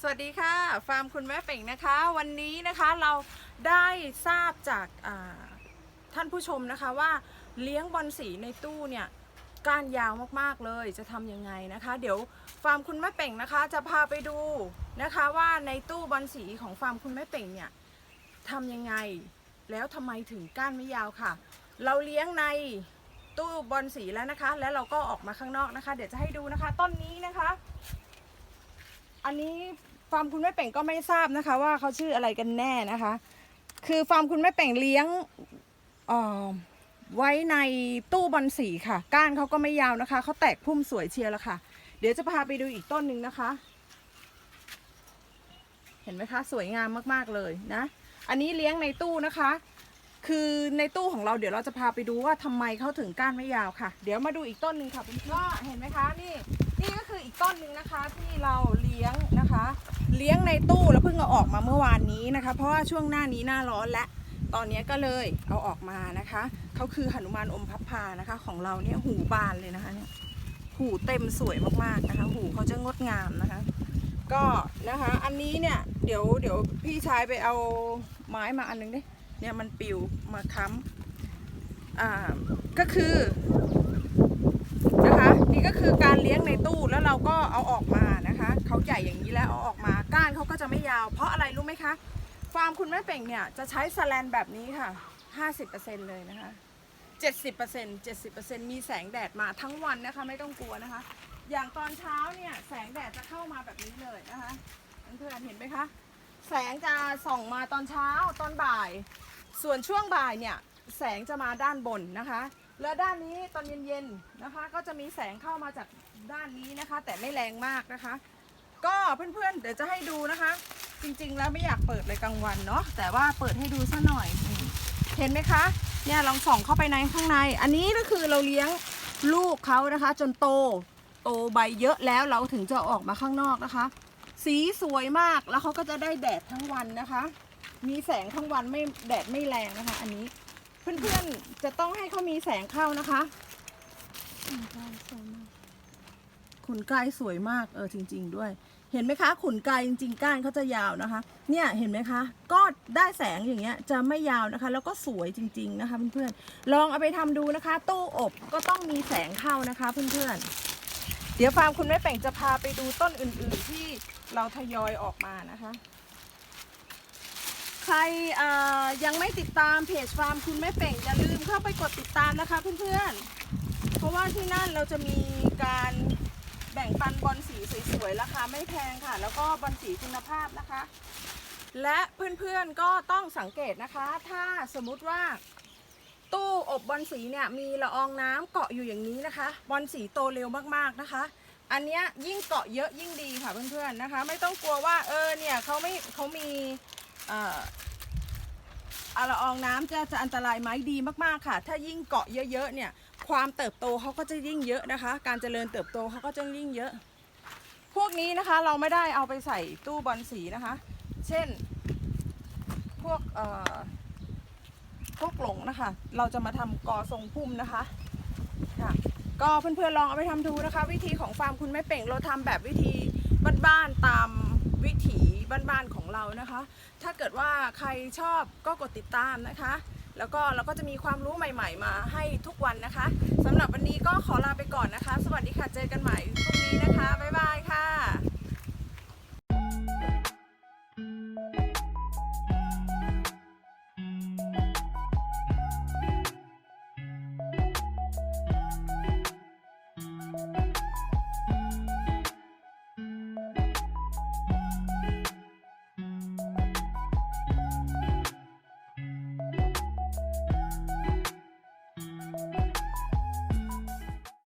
สวัสดีค่ะ ฟาร์มคุณแม่เป่งนะคะ วันนี้นะคะเราได้ทราบจากาท่านผู้ชมนะคะว่าเลี้ยงบอลสีในตู้เนี่ยก้านยาวมากๆเลยจะทำยังไงนะคะ เดี๋ยวฟาร์มคุณแม่เป่งนะคะ จะพาไปดูนะคะว่าในตู้บอลสีของฟาร์มคุณแม่เป่งเนี่ยทำยังไงแล้วทำไมถึงก้านไม่ยาวค่ะ เราเลี้ยงในตู้บอลสีแล้วนะคะ แล้วเราก็ออกมาข้างนอกนะคะ เดี๋ยวจะให้ดูนะคะ ต้นนี้นะคะ อันนี้ฟาร์มคุณแม่เป่งก็ไม่ทราบนะคะ ว่าเขาชื่ออะไรกันแน่นะคะ คือฟาร์มคุณแม่เป่งเลี้ยงอ่อไว้ในตู้บอลสีค่ะ ก้านเขาก็ไม่ยาวนะคะเขาแตกพุ่มสวยเชียร์แล้วค่ะ เดี๋ยวจะพาไปดูอีกต้นหนึ่งนะคะ เห็นไหมคะสวยงามมากๆเลยนะ อันนี้เลี้ยงในตู้นะคะ คือในตู้ของเราเดี๋ยวเราจะพาไปดูว่าทำไมเขาถึงก้านไม่ยาวค่ะ เดี๋ยวมาดูอีกต้นหนึ่งค่ะเป็นก็เห็นไหมคะนี่ นี่ก็คืออีกต้นหนึ่งนะคะที่เราเลี้ยงนะคะ เลี้ยงในตู้แล้วเพิ่งเอาออกมาเมื่อวานนี้นะคะ เพราะว่าช่วงหน้านี้หน้าร้อนและ ตอนนี้ก็เลยเอาออกมานะคะเขาคือหนุมานอมพับพานะคะ ของเราเนี่ยหูบานเลยนะคะเนี่ยหูเต็มสวยมากๆนะคะ หูเขาจะงดงามนะคะ ก็นะคะอันนี้เนี่ยเดี๋ยวเดี๋ยวพี่ชายไปเอาไม้มาอันหนึงดิเนี่ยมันปิวมาค้ำอ่าก็คือ นี่ก็คือการเลี้ยงในตู้แล้วเราก็เอาออกมานะคะเขาใหญ่อย่างนี้แล้วเอาออกมาก้านเขาก็จะไม่ยาว เพราะอะไรรู้ไหมคะฟาร์มคุณแม่เป่งเนี่ยจะใช้สแลนแบบนี้ค่ะ 50%เลยนะคะ 70% 70%มีแสงแดดมาทั้งวันนะคะไม่ต้องกลัวนะคะ อย่างตอนเช้าเนี่ยแสงแดดจะเข้ามาแบบนี้เลยนะคะเพื่อนเห็นไหมคะ แสงจะส่องมาตอนเช้าตอนบ่าย ส่วนช่วงบ่ายเนี่ยแสงจะมาด้านบนนะคะ แล้วด้านนี้ตอนเย็นๆนะคะ ก็จะมีแสงเข้ามาจากด้านนี้นะคะ แต่ไม่แรงมากนะคะ ก็เพื่อนๆเดี๋ยวจะให้ดูนะคะ จริงๆแล้วไม่อยากเปิดเลยกลางวันเนาะแต่ว่าเปิดให้ดูสัหน่อย เห็นไหมคะเนี่ยลองส่องเข้าไปในข้างใน อันนี้ก็คือเราเลี้ยงลูกเขานะคะ จนโตโตใบเยอะแล้วเราถึงจะออกมาข้างนอกนะคะ สีสวยมากแล้วเขาก็จะได้แดดทั้งวันนะคะ มีแสงทั้งวันไม่แดดไม่แรงนะคะ อันนี้ เพื่อนๆจะต้องให้เขามีแสงเข้านะคะขุนกายสวยมากเออจริง ๆ ด้วย เห็นไหมคะ ขุนกายจริงๆก้านเขาจะยาวนะคะ เนี่ยเห็นไหมคะ ก็ได้แสงอย่างเงี้ยจะไม่ยาวนะคะ แล้วก็สวยจริง ๆ นะคะเพื่อนๆลองเอาไปทำดูนะคะ ตู้อบก็ต้องมีแสงเข้านะคะเพื่อนๆเดี๋ยวฟาร์มคุณแม่แป่งจะพาไปดูต้นอื่น ๆที่เราทยอยออกมานะคะ ใครยังไม่ติดตามเพจฟาร์มคุณแม่เป่งอย่าลืมเข้าไปกดติดตามนะคะเพื่อนๆ เพราะว่าที่นั่นเราจะมีการแบ่งปันบอลสีสวยๆราคาไม่แพงค่ะ แล้วก็บอลสีคุณภาพนะคะ และเพื่อนๆก็ต้องสังเกตนะคะ ถ้าสมมุติว่า ตู้อบบอลสีเนี่ยมีละอองน้ำเกาะอยู่อย่างนี้นะคะ บอลสีโตเร็วมากๆนะคะอันเนี้ยยิ่งเกาะเยอะยิ่งดีค่ะเพื่อนๆนะคะ ไม่ต้องกลัวว่าเออเนี่ยเขาไม่เขามี อ่ออะละอองน้ำจะจะอันตรายไหมดีมากๆค่ะ ถ้ายิ่งเกาะเยอะๆเนี่ย ความเติบโตเขาก็จะยิ่งเยอะนะคะ การเจริญเติบโตเขาก็จะยิ่งเยอะ พวกนี้นะคะเราไม่ได้เอาไปใส่ตู้บอลสีนะคะ เช่น พวกเอ่อพวกหลงนะคะ เราจะมาทำกอทรงพุ่มนะคะค่ะก็เพื่อนๆลองเอาไปทำดูนะคะ วิธีของฟาร์มคุณแม่เป่งเราทำแบบวิธีบ้านๆตามวิถีบ้านๆ เรานะคะ ถ้าเกิดว่าใครชอบก็กดติดตามนะคะ แล้วก็เราก็จะมีความรู้ใหม่ ๆ มาให้ทุกวันนะคะสำหรับวันนี้ก็ขอลาไปก่อนนะคะ สวัสดีค่ะเจอกันใหม่พรุ่งนี้นะคะบ๊ายบายค่ะ